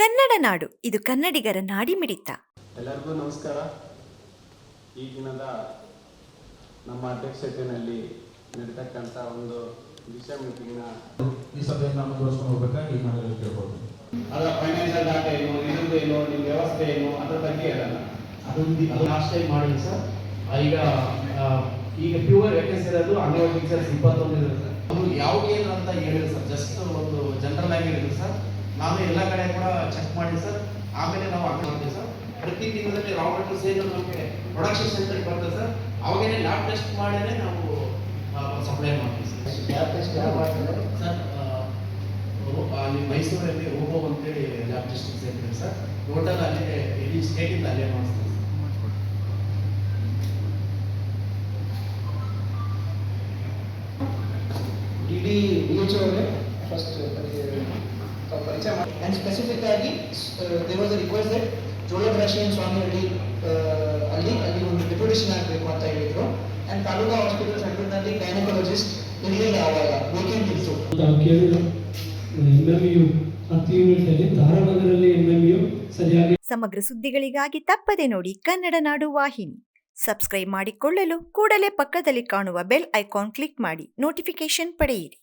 ಕನ್ನಡ ನಾಡು ಇದು ಕನ್ನಡಿಗರ ನಾಡಿ ಮಿಡಿತ ಎಲ್ಲರಿಗೂ ನಮಸ್ಕಾರ. ಈ ದಿನದ ನಮ್ಮ ಅಧ್ಯಕ್ಷತೆಯಲ್ಲಿ ನಡೀತಕ್ಕಂಥ ಒಂದು ವಿಷಯ ಮೀಟಿಂಗ್ನ ಈ ಸಭೆಯನ್ನು ಮುಂದುವರಿಸ್ಕೊಂಡು ಹೋಗ್ಬೇಕಾಗಿ ನಾನು ಕೇಳ್ಬೋದು. ಅದರ ಫೈನಾನ್ಷಿಯಲ್ ಡಾಟಾ ಏನು ನಿಮ್ಮದು ಏನು ನಿಮ್ಮ ವ್ಯವಸ್ಥೆ ಏನು ಅದರ ಬಗ್ಗೆ ಹೇಳಲ್ಲ ಅದೊಂದು ಅದು ಲಾಸ್ಟ್ ಟೈಮ್ ಮಾಡಿದ್ವಿ ಸರ್. ಈಗ ಈಗ ಪ್ಯೂರ್ ವೇಕೆನ್ಸಿ ಇರೋದು ಅಂಗನವಾಡಿ ಟೀಚರ್ಸ್ ಇಪ್ಪತ್ತೊಂದು ಇರುತ್ತೆ. ಸರ್ ಅದು ಯಾವುದೇನು ಅಂತ ಹೇಳಿದ್ರು ಸರ್. ಜಸ್ಟ್ ಒಂದು ಜನರಲ್ ಆಗಿ ಹೇಳಿದ್ರು ಸರ್. ನಾನು ಎಲ್ಲ ಕಡೆ ಕೂಡ ಚೆಕ್ ಮಾಡಿ ಸರ್. ಆಮೇಲೆ ನಾವು ಹಂಗೆ ಮಾಡ್ತೀವಿ ಸರ್. ಪ್ರತಿ ತಿಂಗಳಲ್ಲಿ ರಾ ಮೆಟೀರಿಯಲ್ ಸೇಲ್ ನಮಗೆ ಪ್ರೊಡಕ್ಷನ್ ಸೆಂಟರ್ ಬರ್ತದೆ ಸರ್. ಅವಾಗೇನೆ ಲ್ಯಾಬ್ ಟೆಸ್ಟ್ ಮಾಡೇನೆ ನಾವು ಸಪ್ಲೈ ಮಾಡ್ತೀವಿ ಸರ್. ಲ್ಯಾಬ್ ಟೆಸ್ಟ್ ಸರ್ ಅಲ್ಲಿ ಮೈಸೂರಲ್ಲಿ ಓಪೋ ಅಂತೇಳಿ lab testing center sir. Total ಅಲ್ಲಿ ಇಡೀ ಸ್ಟೇಟಿಂದ ಅಲ್ಲೇ ಮಾಡಿಸ್ತೀವಿ ಇಡೀ ಡಿ ಎಚ್ ಅವರೇ ಫಸ್ಟ್ ಪರಿಚಯ ಮಾಡಿ. ಆ್ಯಂಡ್ ಸ್ಪೆಸಿಫಿಕ್ ಆಗಿ ದೇರ್ ವಾಸ್ ರಿಕ್ವೆಸ್ಟ್ ದಟ್ ಜೋಳಗ್ರಾಶಿಯನ್ ಸ್ವಾಮಿ ಅಲ್ಲಿ ಅಲ್ಲಿ ಅಲ್ಲಿ ಒಂದು ಡೆಪ್ಯುಟೇಷನ್ ಆಗಬೇಕು ಅಂತ ಹೇಳಿದ್ರು. ಆ್ಯಂಡ್ ತಾಲೂಕಾ ಹಾಸ್ಪಿಟಲ್ ಸೆಂಟರ್ನಲ್ಲಿ ಗೈನಕಾಲಜಿಸ್ಟ್ ಇರಲಿಲ್ಲ ಆವಾಗ. ವೇಕೆಂಟ್ ಇತ್ತು. ತಾವು ಕೇಳಿದ ಎಂ ಎಂ ಯು ಹತ್ತು ಯೂನಿಟಲ್ಲಿ ಧಾರವಾಡದಲ್ಲಿ ಯು ಸರಿಯಾಗಿ ಸಮಗ್ರ ಸುದ್ದಿಗಳಿಗಾಗಿ ತಪ್ಪದೆ ನೋಡಿ ಕನ್ನಡ ನಾಡು ವಾಹಿನಿ. ಸಬ್ಸ್ಕ್ರೈಬ್ ಮಾಡಿಕೊಳ್ಳಲು ಕೂಡಲೇ ಪಕ್ಕದಲ್ಲಿ ಕಾಣುವ ಬೆಲ್ ಐಕಾನ್ ಕ್ಲಿಕ್ ಮಾಡಿ ನೋಟಿಫಿಕೇಶನ್ ಪಡೆಯಿರಿ.